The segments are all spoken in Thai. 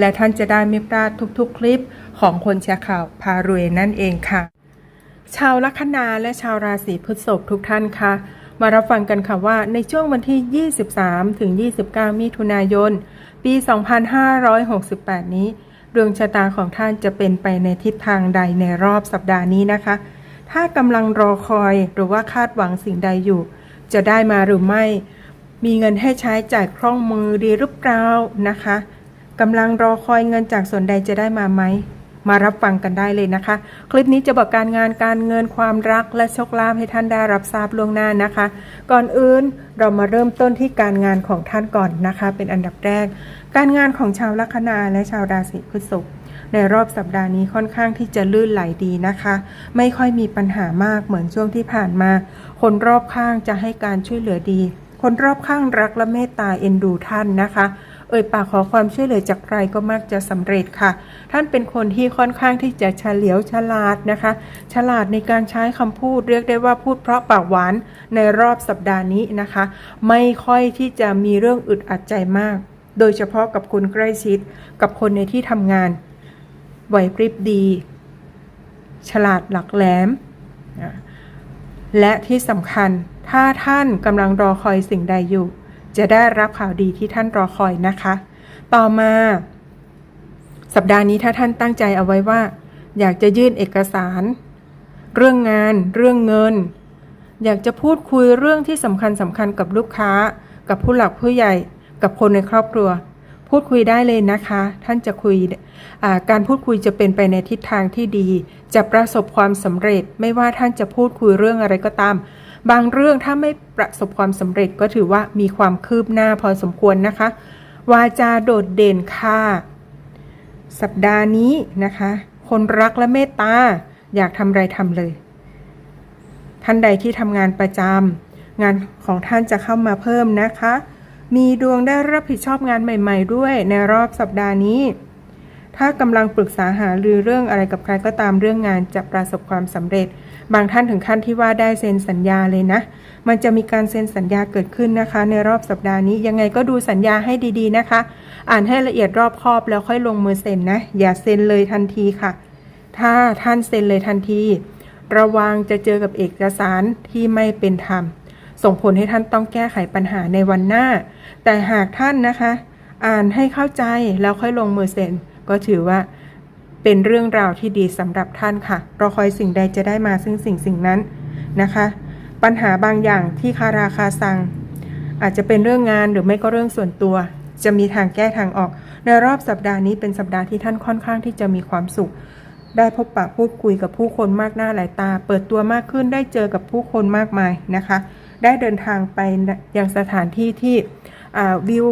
และท่านจะได้ไม่พลาดทุกๆ คลิปของคนแชร์ข่าวพารวยนั่นเองค่ะ ชาวลัคนาและชาวราศีพฤษภทุกท่านคะมารับฟังกันค่ะว่าในช่วงวันที่ 23 ถึง 29 มิถุนายน ปี 2568 นี้ ดวงชะตาของท่านจะเป็นไปในทิศทางใดในรอบสัปดาห์นี้นะคะ ถ้ากำลังรอคอยหรือว่าคาดหวังสิ่งใดอยู่ จะได้มาหรือไม่ มีเงินให้ใช้จ่ายคล่องมือดีหรือเปล่านะคะ กำลังรอคอยเงินจากส่วนใดจะได้มาไหม มารับฟังกันได้เลยนะคะ คลิปนี้จะบอกการงานการเงินความรักและโชคลาภให้ท่านได้รับทราบล่วงหน้านะคะ ก่อนอื่นเรามาเริ่มต้นที่การงานของท่านก่อนนะคะ เป็นอันดับแรก การงานของชาวลัคนาและชาวราศีพฤษภในรอบสัปดาห์นี้ค่อนข้างที่จะลื่นไหลดีนะคะ ไม่ค่อยมีปัญหามากเหมือนช่วงที่ผ่านมา คนรอบข้างจะให้การช่วยเหลือดี คนรอบข้างรักและเมตตาเอ็นดูท่านนะคะ เอ่ยปากขอความช่วยเหลือจากใครก็มักจะสำเร็จค่ะ ท่านเป็นคนที่ค่อนข้างที่จะเฉลียวฉลาดนะคะ ฉลาดในการใช้คำพูดเรียกได้ว่าพูดเพราะปากหวานในรอบสัปดาห์นี้นะคะ ไม่ค่อยที่จะมีเรื่องอึดอัดใจมาก โดยเฉพาะกับคนใกล้ชิด กับคนในที่ทำงานไหวพริบดี ฉลาดหลักแหลม และที่สำคัญถ้าท่านกำลังรอคอยสิ่งใดอยู่ จะได้รับข่าวดีที่ท่านรอคอยนะคะ ต่อมา สัปดาห์นี้ถ้าท่านตั้งใจเอาไว้ว่า อยากจะยื่นเอกสาร เรื่องงาน เรื่องเงิน อยากจะพูดคุยเรื่องที่สำคัญสำคัญกับลูกค้า กับผู้หลักผู้ใหญ่ กับคนในครอบครัว พูดคุยได้เลยนะคะ ท่านจะคุยการพูดคุยจะเป็นไปในทิศทางที่ดี จะประสบความสำเร็จไม่ว่าท่านจะพูดคุยเรื่องอะไรก็ตาม บางเรื่องถ้าไม่ประสบความสำเร็จก็ถือว่ามีความคืบหน้าพอสมควรนะคะ วาจาโดดเด่นค่ะ สัปดาห์นี้นะคะ คนรักและเมตตาอยากทำอะไรทำเลย ท่านใดที่ทำงานประจำงานของท่านจะเข้ามาเพิ่มนะคะ มีดวงได้รับผิดชอบงานใหม่ ๆ ด้วยในรอบสัปดาห์นี้ ถ้ากำลังปรึกษาหารือเรื่องอะไรกับใครก็ตามเรื่องงานจะประสบความสำเร็จ บางท่านถึงขั้นที่ว่าได้เซ็นสัญญาเลยนะ มันจะมีการเซ็นสัญญาเกิดขึ้นนะคะ ในรอบสัปดาห์นี้ยังไงก็ดูสัญญาให้ดีๆนะคะ อ่านให้ละเอียดรอบคอบแล้วค่อยลงมือเซ็นนะ อย่าเซ็นเลยทันทีค่ะ ถ้าท่านเซ็นเลยทันที ระวังจะเจอกับเอกสารที่ไม่เป็นธรรม ส่งผลให้ท่านต้องแก้ไขปัญหาในวันหน้า แต่หากท่านนะคะ อ่านให้เข้าใจแล้วค่อยลงมือเซ็น ก็ถือว่าเป็นเรื่องราวที่ดีสำหรับท่านค่ะรอคอยสิ่งใดจะได้มาซึ่งสิ่งสิ่งนั้นนะคะ ปัญหาบางอย่างที่คาราคาซัง อาจจะเป็นเรื่องงานหรือไม่ก็เรื่องส่วนตัว จะมีทางแก้ทางออก ในรอบสัปดาห์นี้เป็นสัปดาห์ที่ท่านค่อนข้างที่จะมีความสุข ได้พบปะพูดคุยกับผู้คนมากหน้าหลายตา เปิดตัวมากขึ้นได้เจอกับผู้คนมากมายนะคะ ได้เดินทางไปยังสถานที่ที่วิว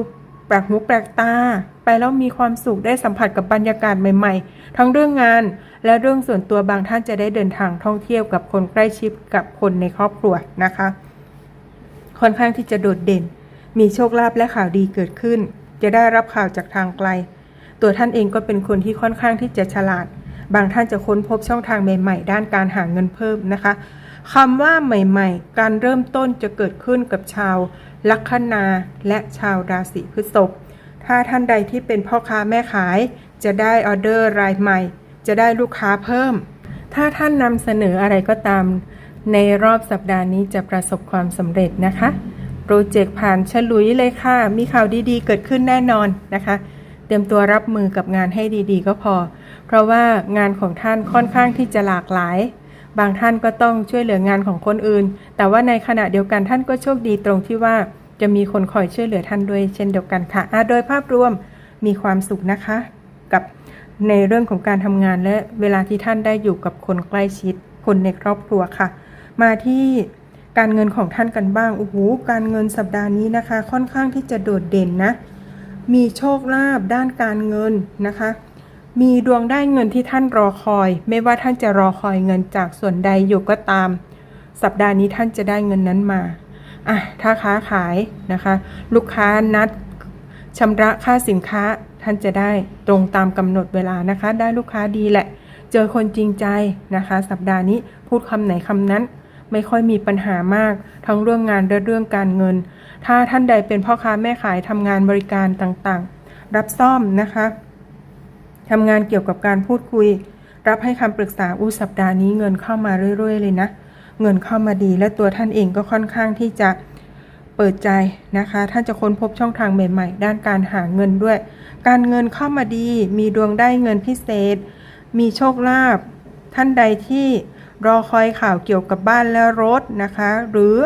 แปลกหูแปลกตา ไปแล้วมีความสุขได้สัมผัสกับบรรยากาศใหม่ ๆ ทั้งเรื่องงาน และเรื่องส่วนตัวบางท่านจะได้เดินทางท่องเที่ยวกับคนใกล้ชิดกับคนในครอบครัวนะคะ ค่อนข้างที่จะโดดเด่น มีโชคลาภและข่าวดีเกิดขึ้น จะได้รับข่าวจากทางไกล ตัวท่านเองก็เป็นคนที่ค่อนข้างที่จะฉลาด บางท่านจะค้นพบช่องทางใหม่ ๆ ด้านการหาเงินเพิ่มนะคะคำว่าใหม่ ๆ การเริ่มต้นจะเกิดขึ้นกับชาวลัคนาและชาวราศีพฤษภ ถ้าท่านใดที่เป็นพ่อค้าแม่ขาย จะได้ออเดอร์รายใหม่ จะได้ลูกค้าเพิ่ม ถ้าท่านนำเสนออะไรก็ตาม ในรอบสัปดาห์นี้จะประสบความสำเร็จนะคะ โปรเจกต์ผ่านฉลุยเลยค่ะ มีข่าวดีๆ เกิดขึ้นแน่นอนนะคะ เตรียมตัวรับมือกับงานให้ดีๆ ก็พอ เพราะว่างานของท่านค่อนข้างที่จะหลากหลายบางท่านก็ต้องช่วยเหลืองานของคนอื่น แต่ว่าในขณะเดียวกันท่านก็โชคดีตรงที่ว่า จะมีคนคอยช่วยเหลือท่านด้วยเช่นเดียวกันค่ะะโดยภาพรวมมีความสุขนะคะ กับในเรื่องของการทำงานและเวลาที่ท่านได้อยู่กับคนใกล้ชิด คนในครอบครัวค่ะ มาที่การเงินของท่านกันบ้างโอ้โหการเงินสัปดาห์นี้นะคะ ค่อนข้างที่จะโดดเด่นนะ มีโชคลาภด้านการเงินนะคะ มีดวงได้เงินที่ท่านรอคอย ไม่ว่าท่านจะรอคอยเงินจากส่วนใดอยู่ก็ตาม สัปดาห์นี้ท่านจะได้เงินนั้นมา อะถ้าค้าขายนะคะ ลูกค้านัดชำระค่าสินค้าท่านจะได้ตรงตามกำหนดเวลานะคะ ได้ลูกค้าดีแหละ เจอคนจริงใจนะคะ สัปดาห์นี้พูดคำไหนคำนั้น ไม่ค่อยมีปัญหามาก ทั้งเรื่องงานและเรื่องการเงิน ถ้าท่านใดเป็นพ่อค้าแม่ขายทำงานบริการต่างๆ รับซ่อมนะคะทำงานเกี่ยวกับการพูดคุย รับให้คำปรึกษาอู้สัปดาห์นี้เงินเข้ามาเรื่อย ๆ เลยนะ เงินเข้ามาดี และตัวท่านเองก็ค่อนข้างที่จะเปิดใจนะคะ ท่านจะค้นพบช่องทางใหม่ ๆ ด้านการหาเงินด้วย การเงินเข้ามาดี มีดวงได้เงินพิเศษ มีโชคลาภท่านใดที่รอคอยข่าวเกี่ยวกับบ้านและรถนะคะ หรือ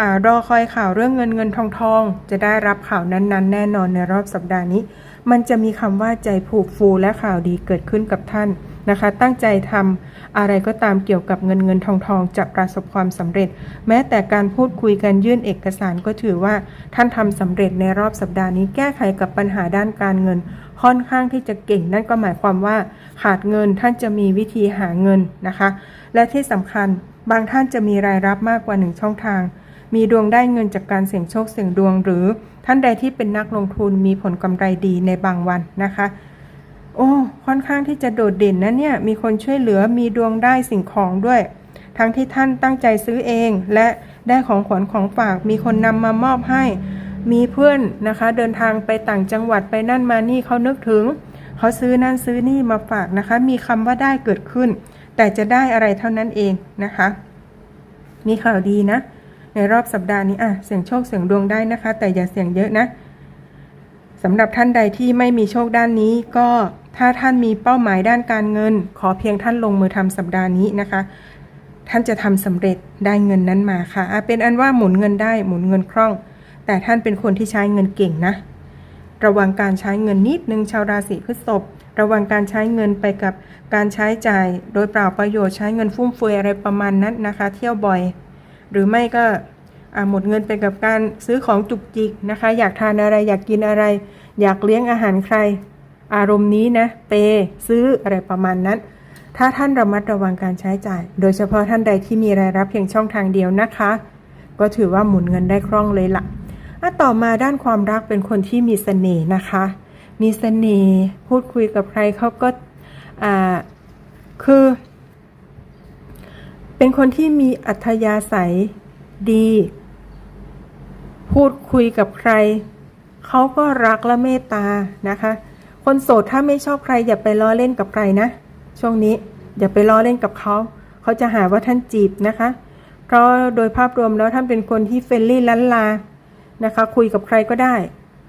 อารอคอยข่าวเรื่องเงินเงินทองทองจะได้รับข่าวนั้นๆ แน่นอนในรอบสัปดาห์นี้ มันจะมีคำว่าใจผูกฟูและข่าวดีเกิดขึ้นกับท่าน นะคะ ตั้งใจทำอะไรก็ตามเกี่ยวกับเงินเงินทองทองจะประสบความสำเร็จ แม้แต่การพูดคุยกันยื่นเอกสารก็ถือว่าท่านทำสำเร็จในรอบสัปดาห์นี้แก้ไขกับปัญหาด้านการเงิน ค่อนข้างที่จะเก่ง นั่นก็หมายความว่าขาดเงินท่านจะมีวิธีหาเงินนะคะ และที่สำคัญบางท่านจะมีรายรับมากกว่าหนึ่งช่องทางมีดวงได้เงินจากการเสี่ยงโชคเสี่ยงดวงหรือท่านใดที่เป็นนักลงทุนมีผลกำไรดีในบางวันนะคะ โอ้ค่อนข้างที่จะโดดเด่นนะเนี่ยมีคนช่วยเหลือมีดวงได้สิ่งของด้วย ทั้งที่ท่านตั้งใจซื้อเอง และได้ของขวัญของฝาก มีคนนำมามอบให้ มีเพื่อนนะคะ เดินทางไปต่างจังหวัดไปนั่นมานี่เขานึกถึงเขาซื้อนั่นซื้อนี่มาฝากนะคะ มีคำว่าได้เกิดขึ้น แต่จะได้อะไรเท่านั้นเองนะคะ มีข่าวดีนะ ในรอบสัปดาห์นี้อะเสี่ยงโชคเสี่ยงดวงได้นะคะ แต่อย่าเสี่ยงเยอะนะสำหรับท่านใดที่ไม่มีโชคด้านนี้ก็ ถ้าท่านมีเป้าหมายด้านการเงิน ขอเพียงท่านลงมือทำสัปดาห์นี้นะคะ ท่านจะทำสำเร็จได้เงินนั้นมาค่ะอะเป็นอันว่าหมุนเงินได้หมุนเงินคล่อง แต่ท่านเป็นคนที่ใช้เงินเก่งนะ ระวังการใช้เงินนิดนึงชาวราศีพฤษภระวังการใช้เงินไปกับการใช้จ่าย โดยเปล่าประโยชน์ใช้เงินฟุ่มเฟือยอะไรประมาณนั้นนะคะ เที่ยวบ่อย หรือไม่ก็หมดเงินไปกับการซื้อของจุกจิกนะคะ อยากทานอะไรอยากกินอะไร อยากเลี้ยงอาหารใคร อารมณ์นี้นะ เป ซื้ออะไรประมาณนั้น ถ้าท่านระมัดระวังการใช้จ่าย โดยเฉพาะท่านใดที่มีรายรับเพียงช่องทางเดียวนะคะ ก็ถือว่าหมุนเงินได้คล่องเลยละ่ะอะต่อมาด้านความรักเป็นคนที่มีเสน่ห์นะคะ มีเสน่ห์พูดคุยกับใครเขาก็อ่าคือ เป็นคนที่มีอัธยาศัยดี พูดคุยกับใคร เขาก็รักและเมตตานะคะ คนโสดถ้าไม่ชอบใครอย่าไปล้อเล่นกับใครนะ ช่วงนี้อย่าไปล้อเล่นกับเขา เขาจะหาว่าท่านจีบนะคะ เพราะโดยภาพรวมแล้วท่านเป็นคนที่เฟรนลี่ลันลานะคะ คุยกับใครก็ได้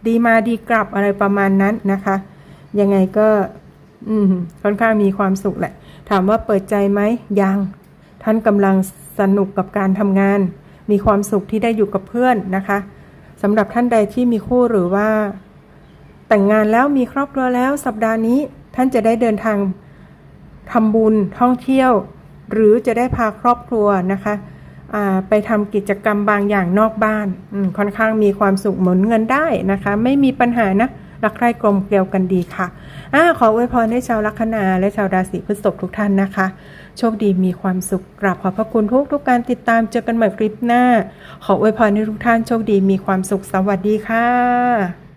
ดีมาดีกลับอะไรประมาณนั้นนะคะ ยังไงก็อืมค่อนข้างมีความสุขแหละ ถามว่าเปิดใจไหมยัง ท่านกำลังสนุกกับการทำงาน มีความสุขที่ได้อยู่กับเพื่อนนะคะสำหรับท่านใดที่มีคู่หรือว่า แต่งงานแล้วมีครอบครัวแล้วสัปดาห์นี้ท่านจะได้เดินทางทำบุญท่องเที่ยว หรือจะได้พาครอบครัวนะคะไปทำกิจกรรมบางอย่างนอกบ้านค่อนข้างมีความสุขหมุนเงินได้นะคะ ไม่มีปัญหานะรักใคร่กลมเกลียวกันดีค่ะอขออวยพรให้ชาวลัคนาและชาวราศีพฤษภทุกท่านนะคะ โชคดีมีความสุขกราบขอบพระคุณทุกทุกการติดตามเจอกันใหม่คลิปหน้า ขออวยพรให้ทุกท่านโชคดีมีความสุขสวัสดีค่ะ